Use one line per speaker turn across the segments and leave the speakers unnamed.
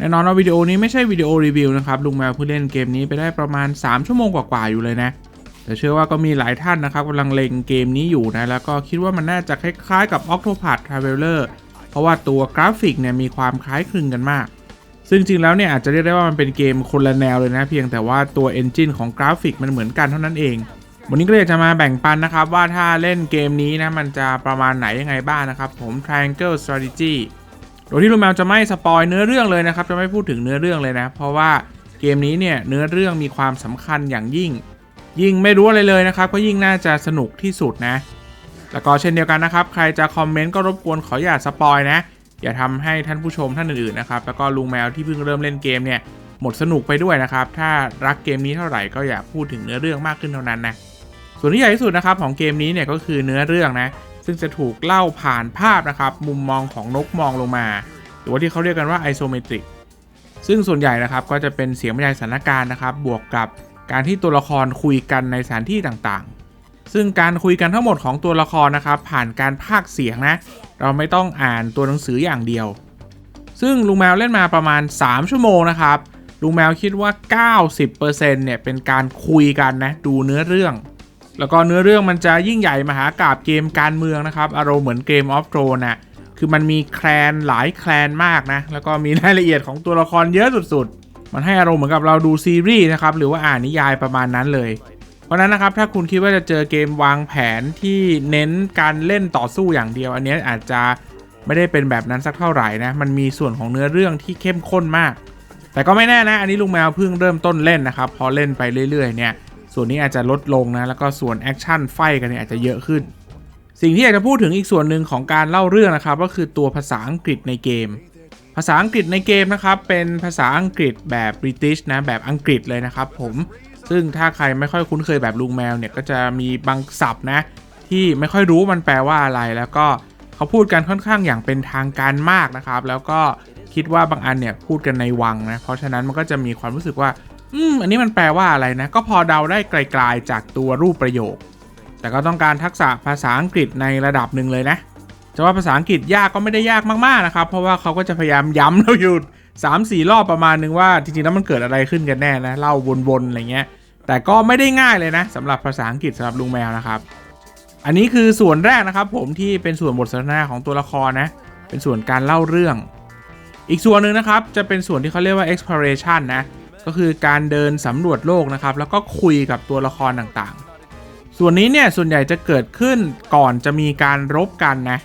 แน่นอนว่าวิดีโอนี้ไม่ใช่วิดีโอรีวิวนะครับลุงแมวเพิ่งเล่นเกมนี้ไปได้ประมาณ 3 ชั่วโมงกว่าๆอยู่เลยนะแต่เชื่อว่าก็มีหลายท่านนะครับกำลังเล็งเกมนี้อยู่นะแล้วก็คิดว่ามันน่าจะคล้ายๆกับ Octopath Traveler เพราะว่าตัวกราฟิกเนี่ยมีความคล้ายคลึงกันมาก ซึ่งจริงแล้วเนี่ยอาจจะเรียกได้ว่ามันเป็นเกมคนละแนวเลยนะ เพียงแต่ว่าตัว Engine ของกราฟิกมันเหมือนกันเท่านั้นเอง วันนี้ก็เลยจะมาแบ่งปันนะครับว่าถ้าเล่นเกมนี้นะมันจะประมาณไหนยังไงบ้างนะครับผม Triangle Strategy โดยที่ลุงแมวจะไม่สปอยเนื้อเรื่องเลยนะครับ จะไม่พูดถึงเนื้อเรื่องเลยนะ เพราะว่าเกมนี้เนี่ยเนื้อเรื่องมีความสำคัญอย่างยิ่ง ยิ่งไม่รู้อะไรเลยนะครับ ก็ยิ่งน่าจะสนุกที่สุดนะ แล้วก็เช่นเดียวกันนะครับ ใครจะคอมเมนต์ก็รบกวนขออย่าสปอยนะ อย่าทำให้ท่านผู้ชมท่านอื่นๆนะครับ แล้วก็ลุงแมวที่เพิ่งเริ่มเล่นเกมเนี่ยหมดสนุกไปด้วยนะครับ ถ้ารักเกมนี้เท่าไหร่ก็อย่าพูดถึงเนื้อเรื่องมากขึ้นเท่านั้นนะ ส่วนที่ใหญ่ที่สุดนะครับของเกมนี้เนี่ยก็คือเนื้อเรื่องนะ ซึ่งจะถูกเล่าผ่านภาพนะครับ มุมมองของนกมองลงมา หรือว่าที่เขาเรียกกันว่าไอโซเมตริกซึ่งส่วนใหญ่นะครับก็จะเป็นเสียงบรรยายสถานการณ์นะครับ บวกกับการที่ตัวละครคุยกันในสถานที่ต่างๆ ซึ่งการคุยกันทั้งหมดของตัวละครนะครับ ผ่านการพากย์เสียงนะ เราไม่ต้องอ่านตัวหนังสืออย่างเดียว ซึ่งลุงแมวเล่นมาประมาณ 3 ชั่วโมงนะครับลุงแมวคิดว่า 90%เนี่ยเป็นการคุยกันนะดูเนื้อเรื่อง แล้วก็เนื้อเรื่องมันจะยิ่งใหญ่มหากาบเกมการเมืองนะครับ อารมณ์เหมือนเกมออฟโ r รนะคือมันมีแคลนหลายแคลนมากนะ แล้วก็มีรายละเอียดของตัวละครเยอะสุดๆ มันให้อารมณ์เหมือนกับเราดูซีรีส์นะครับ หรือว่าอ่านนิยายประมาณนั้นเลย เพราะฉะนั้นนะครับถ้าคุณคิดว่าจะเจอเกมวางแผนที่เน้นการเล่นต่อสู้อย่างเดียว อันนี้อาจจะไม่ได้เป็นแบบนั้นสักเท่าไหร่นะ มันมีส่วนของเนื้อเรื่องที่เข้มข้นมาก แต่ก็ไม่แน่นะ อันนี้ลุงแมวเพิ่งเริ่มต้นเล่นนะครับ พอเล่นไปเรื่อยๆเนี่ย ส่วนนี้อาจจะลดลงนะ แล้วก็ส่วนแอคชั่นไฟกันเนี่ยอาจจะเยอะขึ้น สิ่งที่อยากจะพูดถึงอีกส่วนหนึ่งของการเล่าเรื่องนะครับ ก็คือตัวภาษาอังกฤษในเกม ภาษาอังกฤษในเกมนะครับ เป็นภาษาอังกฤษแบบบริติชนะ แบบอังกฤษเลยนะครับผม ซึ่งถ้าใครไม่ค่อยคุ้นเคยแบบลุงแมวเนี่ยก็จะมีบางศัพท์นะ ที่ไม่ค่อยรู้มันแปลว่าอะไร แล้วก็เขาพูดกันค่อนข้างอย่างเป็นทางการมากนะครับ แล้วก็คิดว่าบางอันเนี่ยพูดกันในวังนะ เพราะฉะนั้นมันก็จะมีความรู้สึกว่า อืม อันนี้มันแปลว่าอะไรนะ ก็พอเดาได้ไกลๆจากตัวรูปประโยค แต่ก็ต้องการทักษะภาษาอังกฤษในระดับหนึ่งเลยนะ จะว่าภาษาอังกฤษยากก็ไม่ได้ยากมากๆนะครับ เพราะว่าเขาก็จะพยายามย้ำเราอยู่สามสี่รอบประมาณนึงว่าจริงๆแล้วมันเกิดอะไรขึ้นกันแน่นะเล่าวนๆอะไรเงี้ย แต่ก็ไม่ได้ง่ายเลยนะสำหรับภาษาอังกฤษสำหรับลุงแมวนะครับ อันนี้คือส่วนแรกนะครับ ผมที่เป็นส่วนบทสนทนาของตัวละครนะ เป็นส่วนการเล่าเรื่อง อีกส่วนหนึ่งนะครับจะเป็นส่วนที่เขาเรียกว่า exploration นะ ก็คือการเดินสำรวจโลกนะครับ แล้วก็คุยกับตัวละครต่างๆ ส่วนนี้เนี่ยส่วนใหญ่จะเกิดขึ้นก่อนจะมีการรบกันนะ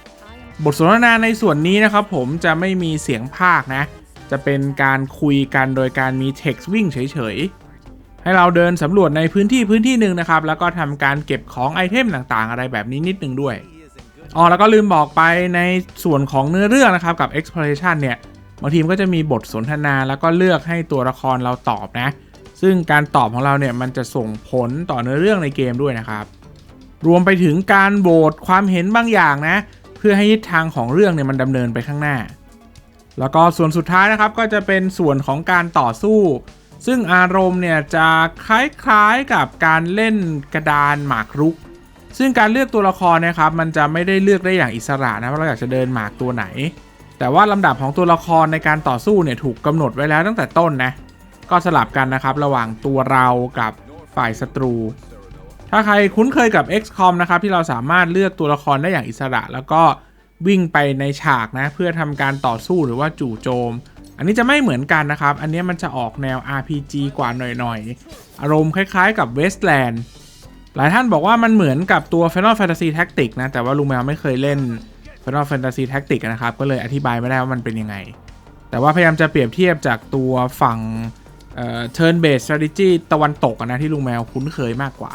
บทสนทนาในส่วนนี้นะครับผมจะไม่มีเสียงภาคนะ จะเป็นการคุยกันโดยการมี text วิ่งเฉยๆ ให้เราเดินสำรวจในพื้นที่พื้นที่หนึ่งนะครับ แล้วก็ทำการเก็บของไอเทมต่างๆ อะไรแบบนี้นิดนึงด้วยอ๋อแล้วก็ลืมบอกไปในส่วนของเนื้อเรื่องนะครับกับ exploration เนี่ย บางทีมนก็จะมีบทสนทนาแล้วก็เลือกให้ตัวละครเราตอบนะ ซึ่งการตอบของเราเนี่ยมันจะส่งผลต่อเนื้อเรื่องในเกมด้วยนะครับ รวมไปถึงการโหวตความเห็นบางอย่างนะ เพื่อให้ทิศทางของเรื่องเนี่ยมันดำเนินไปข้างหน้า แล้วก็ส่วนสุดท้ายนะครับก็จะเป็นส่วนของการต่อสู้ ซึ่งอารมณ์เนี่ยจะคล้ายๆกับการเล่นกระดานหมากรุกซึ่งการเลือกตัวละครนะครับมันจะไม่ได้เลือกได้อย่างอิสระนะว่าเราอยากจะเดินหมากตัวไหน แต่ว่าลำดับของตัวละครในการต่อสู้เนี่ยถูกกำหนดไว้แล้วตั้งแต่ต้นนะ ก็สลับกันนะครับระหว่างตัวเรากับฝ่ายศัตรู ถ้าใครคุ้นเคยกับ XCOM นะครับที่เราสามารถเลือกตัวละครได้อย่างอิสระ แล้วก็วิ่งไปในฉากนะเพื่อทำการต่อสู้หรือว่าจู่โจม อันนี้จะไม่เหมือนกันนะครับ อันนี้มันจะออกแนว RPG กว่าหน่อยๆ อารมณ์คล้ายๆกับ Westland หลายท่านบอกว่ามันเหมือนกับตัว Final Fantasy Tactics นะแต่ว่าลุงแมวไม่เคยเล่น Final Fantasy Tactic นะครับ ก็เลยอธิบายไม่ได้ว่ามันเป็นยังไง แต่ว่าพยายามจะเปรียบเทียบจากตัวฝั่งเอ่อ turn based strategy ตะวันตกนะที่ลุงแมวคุ้นเคยมากกว่า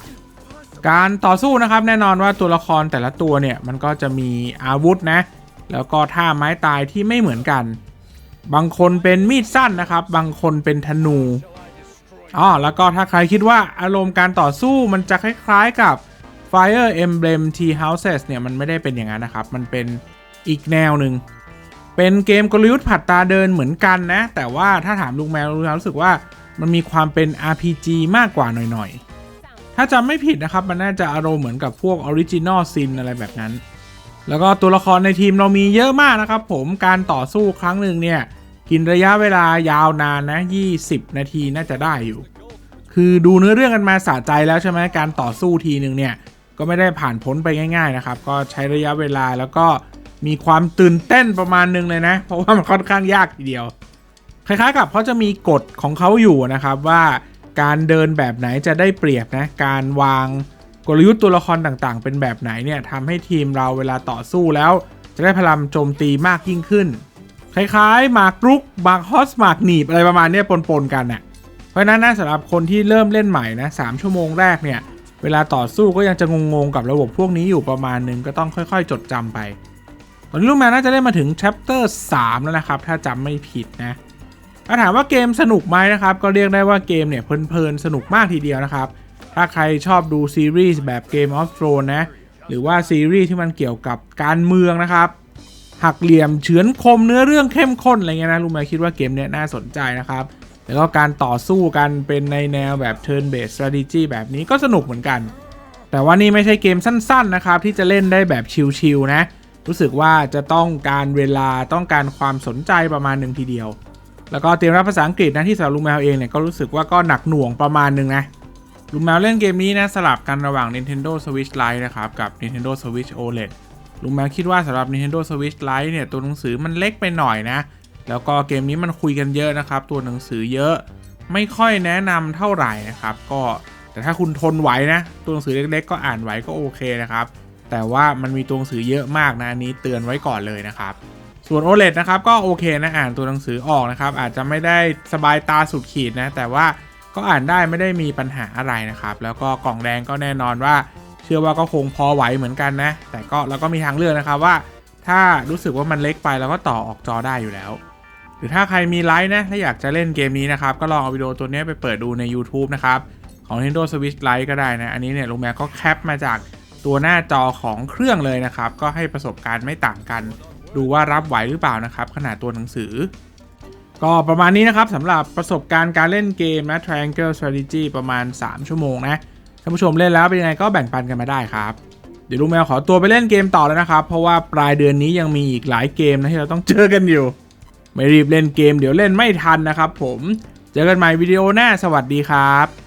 การต่อสู้นะครับแน่นอนว่าตัวละครแต่ละตัวเนี่ยมันก็จะมีอาวุธนะ แล้วก็ท่าไม้ตายที่ไม่เหมือนกัน บางคนเป็นมีดสั้นนะครับ บางคนเป็นธนูอ๋อแล้วก็ถ้าใครคิดว่าอารมณ์การต่อสู้มันจะคล้าย ๆกับ Fire Emblem Tea Houses เนี่ยมันไม่ได้เป็นอย่างนั้นนะครับ มันเป็นอีกแนวหนึ่ง เป็นเกมกลยุทธ์ผัดตาเดินเหมือนกันนะ แต่ว่าถ้าถามลุงแมวลุงแมวรู้สึกว่ามันมีความเป็น RPG มากกว่าหน่อยๆ ถ้าจำไม่ผิดนะครับ มันน่าจะอารมณ์เหมือนกับพวก Original Sin อะไรแบบนั้น แล้วก็ตัวละครในทีมเรามีเยอะมากนะครับผม การต่อสู้ครั้งหนึ่งเนี่ยกินระยะเวลายาวนานนะ 20 นาทีน่าจะได้อยู่ คือดูเนื้อเรื่องกันมาสะใจแล้วใช่ไหมการต่อสู้ทีหนึ่งเนี่ย ก็ไม่ได้ผ่านพ้นไปง่าย ๆนะครับ ก็ใช้ระยะเวลาแล้วก็มีความตื่นเต้นประมาณหนึงเลยนะ เพราะว่ามันค่อนข้างยากทีเดียว คล้ายๆกับเขาจะมีกฎของเขาอยู่นะครับว่าการเดินแบบไหนจะได้เปรียบนะ การวางกลยุทธ์ตัวละครต่างๆ เป็นแบบไหนเนี่ยทำให้ทีมเราเวลาต่อสู้แล้ว จะได้พลังโจมตีมากยิ่งขึ้น คล้ายๆหมากรุกหมากฮอสหมากหนีบอะไรประมาณเนี้ยปนๆกันน่ะเพราะฉะนั้นนะสำหรับคนที่เริ่มเล่นใหม่นะสามชั่วโมงแรกเนี่ย เวลาต่อสู้ก็ยังจะงงๆกับระบบพวกนี้อยู่ประมาณนึงก็ต้องค่อยๆ จดจำไป ตอนนี้ลูกแมวน่าจะได้มาถึง chapter 3แล้วนะครับ ถ้าจำไม่ผิดนะถ้าถามว่าเกมสนุกไหมนะครับ ก็เรียกได้ว่าเกมเนี่ยเพลินๆ สนุกมากทีเดียวนะครับ ถ้าใครชอบดูซีรีส์แบบ Game of Thrones นะ หรือว่าซีรีส์ที่มันเกี่ยวกับการเมืองนะครับ หักเหลี่ยมเฉือนคมเนื้อเรื่องเข้มข้นอะไรเงี้ยนะลุงแมวคิดว่าเกมเนี้ยน่าสนใจนะครับ แล้วก็การต่อสู้กันเป็นในแนวแบบ turn based strategy แบบนี้ก็สนุกเหมือนกัน แต่ว่านี่ไม่ใช่เกมสั้นๆนะครับ ที่จะเล่นได้แบบชิลๆนะ รู้สึกว่าจะต้องการเวลาต้องการความสนใจประมาณหนึ่งทีเดียว แล้วก็เตรียมรับภาษาอังกฤษนะที่สำหรับลุงแมวเองเนี่ยก็รู้สึกว่าก็หนักหน่วงประมาณหนึ่งนะลุงแมวเล่นเกมนี้นะสลับกันระหว่าง Nintendo Switch Lite นะครับกับ Nintendo Switch OLED ลุงแมวคิดว่าสำหรับ Nintendo Switch Lite เนี่ยตัวหนังสือมันเล็กไปหน่อยนะ แล้วก็เกมนี้มันคุยกันเยอะนะครับ ตัวหนังสือเยอะไม่ค่อยแนะนำเท่าไหร่นะครับ ก็แต่ถ้าคุณทนไหวนะ ตัวหนังสือเล็ก ๆ ก็อ่านไหวก็โอเคนะครับ แต่ว่ามันมีตัวหนังสือเยอะมากนะอันนี้เตือนไว้ก่อนเลยนะครับ ส่วน OLED นะครับก็โอเคนะอ่านตัวหนังสือออกนะครับ อาจจะไม่ได้สบายตาสุดขีดนะ แต่ว่าก็อ่านได้ไม่ได้มีปัญหาอะไรนะครับ แล้วก็กล่องแดงก็แน่นอนว่า เชื่อว่าก็คงพอไหวเหมือนกันนะ แต่ก็เราก็มีทางเลือกนะครับว่า ถ้ารู้สึกว่ามันเล็กไปเราก็ต่อออกจอได้อยู่แล้ว หรือถ้าใครมีไลฟ์นะถ้าอยากจะเล่นเกมนี้นะครับ ก็ลองเอาวิดีโอตัวนี้ไปเปิดดูใน YouTube นะครับ ของ Nintendo Switch Lite ก็ได้นะ อันนี้เนี่ยลุงแมวก็แคปมาจากตัวหน้าจอของเครื่องเลยนะครับ ก็ให้ประสบการณ์ไม่ต่างกัน ดูว่ารับไหวหรือเปล่านะครับ ขนาดตัวหนังสือ ก็ประมาณนี้นะครับสำหรับประสบการณ์การเล่นเกมนะ Triangle Strategy ประมาณ 3 ชั่วโมงนะท่านผู้ชมเล่นแล้วเป็นยังไงก็แบ่งปันกันมาได้ครับเดี๋ยวลุงแมวขอตัวไปเล่นเกมต่อแล้วนะครับ เพราะว่าปลายเดือนนี้ยังมีอีกหลายเกมนะที่เราต้องเจอกันอยู่ ไม่รีบเล่นเกมเดี๋ยวเล่นไม่ทันนะครับผม เจอกันใหม่วิดีโอหน้าสวัสดีครับ